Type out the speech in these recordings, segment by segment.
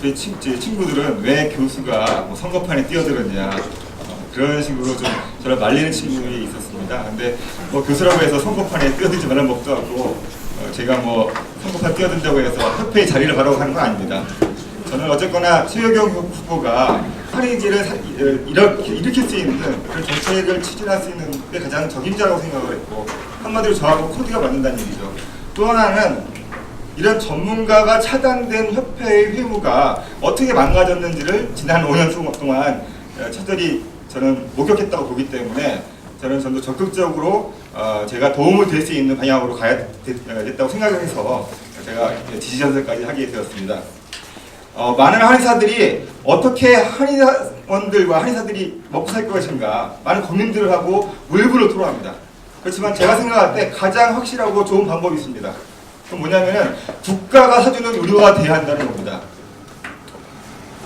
저희 친, 제 친구들은 왜 교수가 뭐 선거판에 뛰어들었냐 어, 그런 식으로 좀 저를 말리는 친구들이 있었습니다. 근데 뭐 교수라고 해서 선거판에 뛰어들지 말라는 법도 없고 어, 제가 뭐 선거판 뛰어든다고 해서 협회의 자리를 가라고 하는 건 아닙니다. 저는 어쨌거나 최효경 후보가 사- 어, 일으키, 일으킬 수 있는 그런 정책을 추진할 수 있는 데 가장 적임자라고 생각을 했고 한마디로 저하고 코드가 맞는다는 얘기죠. 또 하나는 이런 전문가가 차단된 협회의 회무가 어떻게 망가졌는지를 지난 5년 동안 어, 철저히 저는 목격했다고 보기 때문에 저는 좀더 적극적으로 어, 제가 도움을 될 수 있는 방향으로 가야 됐, 어, 됐다고 생각을 해서 제가 지지선서까지 하게 되었습니다. 어, 많은 한의사들이 어떻게 한의원들과 한의사들이 먹고 살 것인가 많은 고민들을 하고 울분을 토로합니다. 그렇지만 제가 생각할 때 가장 확실하고 좋은 방법이 있습니다. 그건 뭐냐면은 국가가 사주는 의료가 돼야 한다는 겁니다.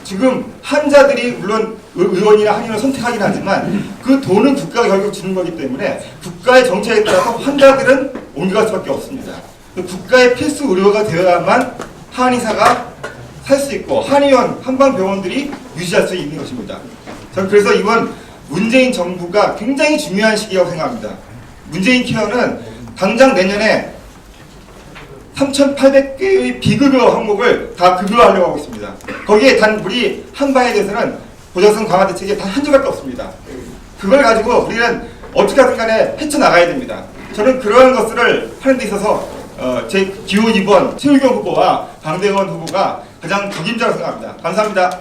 지금 환자들이 물론 의- 의원이나 한의원을 선택하긴 하지만 그 돈은 국가가 결국 주는 거기 때문에 국가의 정책에 따라서 환자들은 옮겨갈 수밖에 없습니다. 그 국가의 필수 의료가 되어야만 한의사가 살 수 있고 한의원, 한방병원들이 유지할 수 있는 것입니다. 저는 그래서 이번 문재인 정부가 굉장히 중요한 시기라고 생각합니다. 문재인 케어는 당장 내년에 3,800개의 비급여 항목을 다 급여하려고 하고 있습니다. 거기에 단 우리 한 방에 대해서는 보장성 강화 대책에 단한 줄밖에 없습니다. 그걸 가지고 우리는 어떻게 하든 간에 헤쳐나가야 됩니다. 저는 그러한 것들을 하는 데 있어서 어, 제 기호 2번 최우경 후보와 강대원 후보가 가장 적임자라고 생각합니다. 감사합니다.